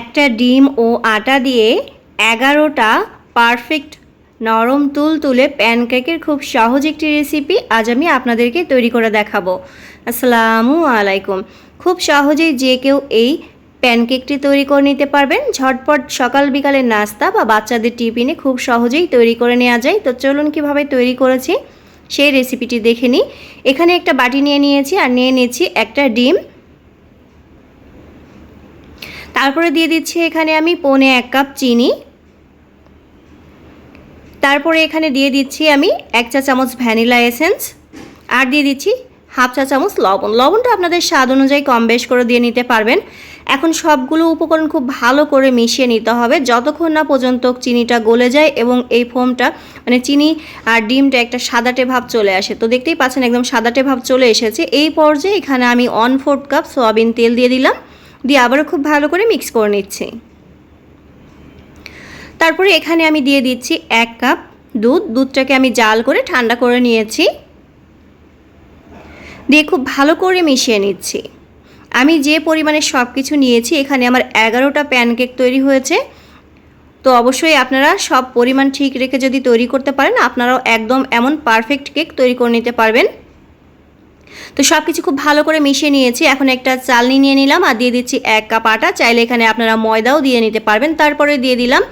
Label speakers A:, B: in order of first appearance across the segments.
A: একটা ডিম ও আটা দিয়ে এগারোটা পারফেক্ট নরম তুল তুলে প্যানকেকের খুব সহজ একটি রেসিপি আজ আমি আপনাদেরকে তৈরি করে দেখাবো। আসসালামু আলাইকুম। খুব সহজেই যে কেউ এই প্যানকেকটি তৈরি করে নিতে পারবেন। ঝটপট সকাল বিকালের নাস্তা বা বাচ্চাদের টিফিনে খুব সহজেই তৈরি করে নেওয়া যায়। তো চলুন কীভাবে তৈরি করেছি সেই রেসিপিটি দেখে নিই। এখানে একটা বাটি নিয়ে নিয়েছি আর নিয়ে নিয়েছি একটা ডিম। তারপরে দিয়ে দিচ্ছি এখানে আমি পৌনে এক কাপ চিনি। তারপরে এখানে দিয়ে দিচ্ছি আমি এক চা চামচ ভ্যানিলা এসেন্স আর দিয়ে দিচ্ছি হাফ চা চামচ লবণ। লবণটা আপনাদের স্বাদ অনুযায়ী কম বেশ করে দিয়ে নিতে পারবেন। এখন সবগুলো উপকরণ খুব ভালো করে মিশিয়ে নিতে হবে। যতক্ষণ না পর্যন্ত চিনিটা গলে যায় এবং এই ফোমটা মানে চিনি আর ডিমটা একটা সাদাটে ভাব চলে আসে। তো দেখতেই পাচ্ছেন একদম সাদাটে ভাব চলে এসেছে। এই পর্যায়ে এখানে আমি ওয়ান ফোর্থ কাপ সয়াবিন তেল দিয়ে দিলাম। দিয়ে আবারও খুব ভালো করে মিক্স করে নিচ্ছি। তারপরে এখানে আমি দিয়ে দিচ্ছি এক কাপ দুধ। দুধটাকে আমি জাল করে ঠান্ডা করে নিয়েছি। দিয়ে খুব ভালো করে মিশিয়ে নিচ্ছি। আমি যে পরিমাণে সব কিছু নিয়েছি, এখানে আমার এগারোটা প্যানকেক তৈরি হয়েছে। তো অবশ্যই আপনারা সব পরিমাণ ঠিক রেখে যদি তৈরি করতে পারেন, আপনারাও একদম এমন পারফেক্ট কেক তৈরি করে নিতে পারবেন। তো সব কিছু খুব ভালো করে মিশিয়ে নিয়েছি। এখন একটা চালনি নিয়ে নিলাম আর দিয়ে দিচ্ছি এক কাপ আটা। চাইলে এখানে আপনারা ময়দাও দিয়ে নিতে পারবেন। তারপরে দিয়ে দিলাম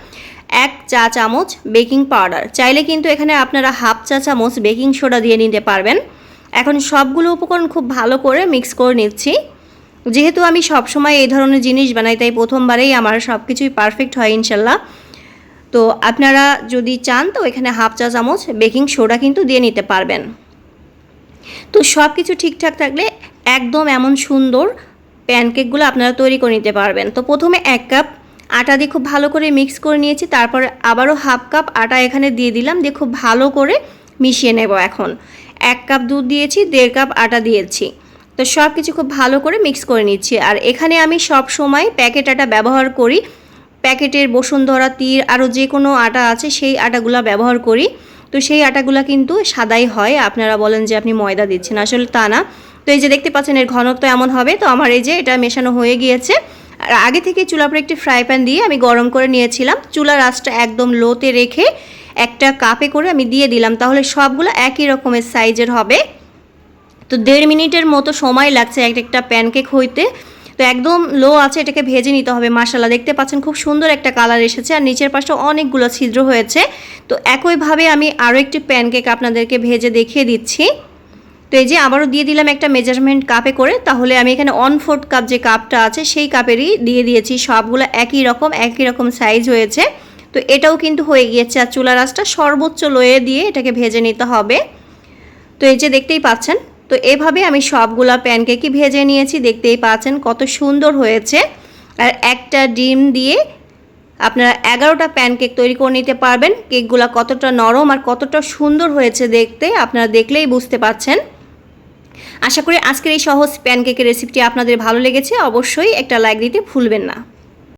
A: এক চা চামচ বেকিং পাউডার। চাইলে কিন্তু এখানে আপনারা হাফ চা চামচ বেকিং সোডা দিয়ে নিতে পারবেন। এখন সবগুলো উপকরণ খুব ভালো করে মিক্স করে নিচ্ছি। যেহেতু আমি সবসময় এই ধরনের জিনিস বানাই, তাই প্রথমবারেই আমার সব কিছুই পারফেক্ট হয় ইনশাল্লাহ। তো আপনারা যদি চান তো এখানে হাফ চা চামচ বেকিং সোডা কিন্তু দিয়ে নিতে পারবেন। তো সব কিছু ঠিকঠাক থাকলে একদম এমন সুন্দর প্যানকেকগুলো আপনারা তৈরি করে নিতে পারবেন। তো প্রথমে এক কাপ আটা দিয়ে খুব ভালো করে মিক্স করে নিয়েছি, তারপরে আবারও হাফ কাপ আটা এখানে দিয়ে দিলাম, দিয়ে খুব ভালো করে মিশিয়ে নেব এখন। এক কাপ দুধ দিয়েছি, দেড় কাপ আটা দিয়েছি। তো সব কিছু খুব ভালো করে মিক্স করে নিচ্ছি। আর এখানে আমি সব সময় প্যাকেট আটা ব্যবহার করি। প্যাকেটের বসুন্ধরা, তীর, আরও যে কোনো আটা আছে, সেই আটাগুলো ব্যবহার করি। তো সেই আটাগুলো কিন্তু সাদাই হয়। আপনারা বলেন যে আপনি ময়দা দিচ্ছেন। আসলে তা না। তো এই যে দেখতে পাচ্ছেন, এর ঘনত্ব এমন হবে। তো আমার এই যে এটা মেশানো হয়ে গিয়েছে। আর আগে থেকে চুলার পরে একটি ফ্রাই প্যান দিয়ে আমি গরম করে নিয়েছিলাম। চুলার আঁচটা একদম লোতে রেখে একটা কাপে করে আমি দিয়ে দিলাম। তাহলে সবগুলো একই রকমের সাইজের হবে। তো দেড় মিনিটের মতো সময় লাগছে এক একটা প্যানকেক হইতে। তো একদম লো আছে, এটাকে ভেজে নিতে হবে মাসালা দেখতে পাচ্ছেন খুব সুন্দর একটা কালার এসেছে, আর নিচের পাশটা অনেকগুলো ছিদ্র হয়েছে। তো একইভাবে আমি আরও একটি প্যানকেক আপনাদেরকে ভেজে দেখিয়ে দিচ্ছি। তো এই যে আবারও দিয়ে দিলাম একটা মেজারমেন্ট কাপে করে, তাহলে আমি এখানে অন ফোর্থ কাপ যে কাপটা আছে, সেই কাপেরই দিয়ে দিয়েছি। সবগুলো একই রকম একই রকম সাইজ হয়েছে। তো এটাও কিন্তু হয়ে গিয়েছে, আর চুলা রাসটা সর্বোচ্চ লয়ে দিয়ে এটাকে ভেজে নিতে হবে। তো এই যে দেখতেই পাচ্ছেন তো এভাবে আমি সবগুলা প্যানকেকই ভেজে নিয়েছি, দেখতেই পাচ্ছেন কত সুন্দর হয়েছে। আর একটা ডিম দিয়ে আপনারা এগারোটা প্যানকেক তৈরি করে নিতে পারবেন। কেকগুলো কতটা নরম আর কতটা সুন্দর হয়েছে দেখতে, আপনারা দেখলেই বুঝতে পাচ্ছেন। আশা করি আজকের এই সহজ প্যানকেকের রেসিপিটি আপনাদের ভালো লেগেছে, অবশ্যই একটা লাইক দিতে ভুলবেন না।